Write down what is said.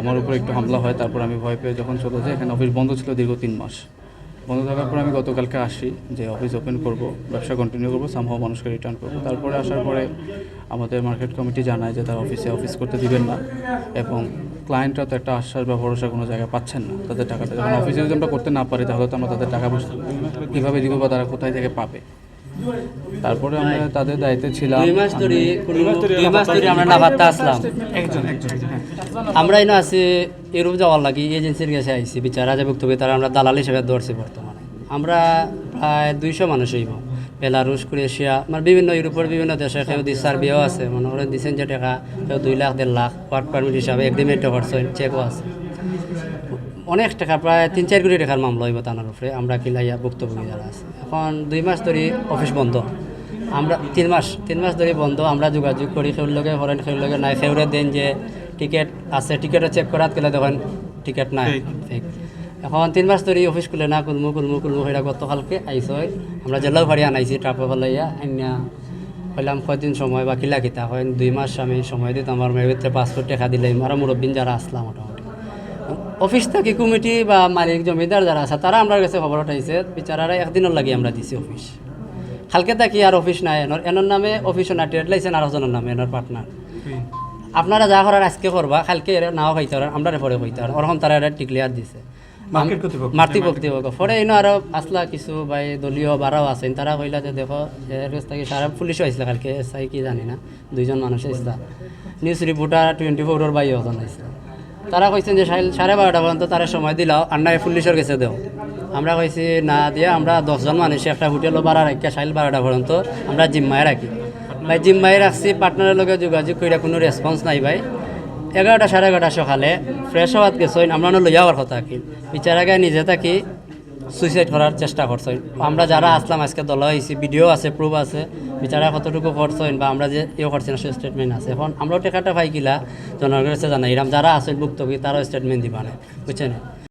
আমার উপর একটু হামলা হয়, তারপর আমি ভয় পেয়ে যখন চলে যাই, এখানে অফিস বন্ধ ছিল দীর্ঘ তিন মাস। বন্ধ থাকার পর আমি গতকালকে আসি যে অফিস ওপেন করব, ব্যবসা কন্টিনিউ করব সামহাও মানুষকে রিটার্ন করব। তারপরে আসার পরে আমাদের মার্কেট কমিটি জানায় যে তারা অফিসে অফিস করতে দিবেন না এবং ক্লায়েন্টরা তো একটা আশ্বাস বা ভরসা কোনো জায়গায় পাচ্ছেন না তাদের টাকাটা। যখন অফিসে যদি আমরা করতে না পারি, তাহলে তো আমরা তাদের টাকা পয়সা কীভাবে দিব বা তারা কোথায় থেকে পাবে? তারপরে আমরা তাদের দায়িত্বে ছিলাম। দুই মাস ধরে দুই মাস ধরে আমরা নাভাত্তা আসলাম। একজন একজন হ্যাঁ। আমরা এনে আছি ইউরোপ যাওয়ার লাগি এজেন্সির কাছে আইছি বিচারা যে ভুক্তভোগী তারা আমরা দালাল হিসেবে ধরছি বর্তমানে। আমরা প্রায় দুইশো মানুষ হইব। বেলারুশ ক্রোয়েশিয়া মানে বিভিন্ন ইউরোপের বিভিন্ন দেশে কেউ দি সার্বিয়াও আছে মনে করেন দিচ্ছেন যে টাকা কেউ দুই লাখ দেড় লাখ ওয়ার্ক পারমিট হিসাবে এগ্রিমেন্টও করছে চেকও আছে। অনেক টাকা প্রায় তিন চার কোটি টাকার মামলা হইব তানার উপরে আমরা কিলাইয়া ভুক্তভোগী যারা আছে। এখন দুই মাস ধরে অফিস বন্ধ। আমরা তিন মাস তিন মাস ধরে বন্ধ আমরা যোগাযোগ করি সেউর লগে হরেন সেউর লগে নাই। সেউরে দেন যে টিকেট আছে টিকেটও চেক করাত গেলে দেখেন টিকেট নাই ফেক এখন তিন মাস ধরে অফিস খুলে না কুলমু কুলমু কুলমু সেটা গতকালকে আইস আমরা জেলাও ভাড়ি আনাইছি ট্রাপে ফেলাইয়া আইনা কইলাম কয়দিন সময় বা কিলা কিতা? হয় দুই মাস আমি সময় দিতাম আমার মেয়ের ভিতরে পাসপোর্ট টাকা দিলাম। আরও মুরব্বিন যারা আসলাম মোটামুটি অফিস থেকে কমিটি বা মালিক জমিদার যারা আছে তারা আমার কাছে খবর উঠাইছে বিচারারা একদিনের লাগি আমরা দিছি অফিস। কালকে থাকি আর অফিস নাই এনর এনর নামে অফিসও না ট্রেড লাইসেন আর জনের নামে এনর পার্টনার। আপনারা যা করার আজকে করবা কালকে এরা নাও খাইতে পারেন আমরা পরে খাইতে পারেন। ওরকম তারা এটা টিকলিয়ার দিছে। মার্কেট কর্তৃপক্ষ। পরে ইনো আরও আসলা কিছু বাই দলীয় বারাও আছেন তারা কইলা যে দেখো এর কাছ থেকে সারা পুলিশও আইসলা কালকে এসআই কি জানি না দুইজন মানুষ আইসলা। নিউজ রিপোর্টার টোয়েন্টি ফোরের বাই ওজন আইসলা। তারা কইছেন যে সাড়ে বারোটা পর্যন্ত তারা সময় দিলাও আন্নায় পুলিশের কাছে দেও। আমরা কইছি, না দিয়ে, আমরা দশজন মানুষ, একটা হোটেলও বাড়া রাখি সাইল বারোটা পর্যন্ত আমরা জিম্মায় রাখি। ভাই, জিম্মায় রাখছি পার্টনারের লগে যোগাযোগ করে কোনো রেসপন্স নাই ভাই। এগারোটা, সাড়ে এগারোটা সকালে ফ্রেশ হওয়াত গেছইন, আমরা লই যাওয়ার কথা কি বিচারাগায় নিজে থাকি সুইসাইড করার চেষ্টা করছেন আমরা যারা আসলাম, আজকে দল হয়েছি ভিডিও আছে প্রুফ আছে। বিচারা কতটুকু করছেন বা আমরা যে ইয়ে করছেন সে স্টেটমেন্ট আছে। এখন আমরাও টেকাটা পাই কিলা, জনগণের কাছে জানাই। এরকম যারা আছেন ভুক্তভোগী, তারাও স্টেটমেন্ট দিবা না বুঝছেন?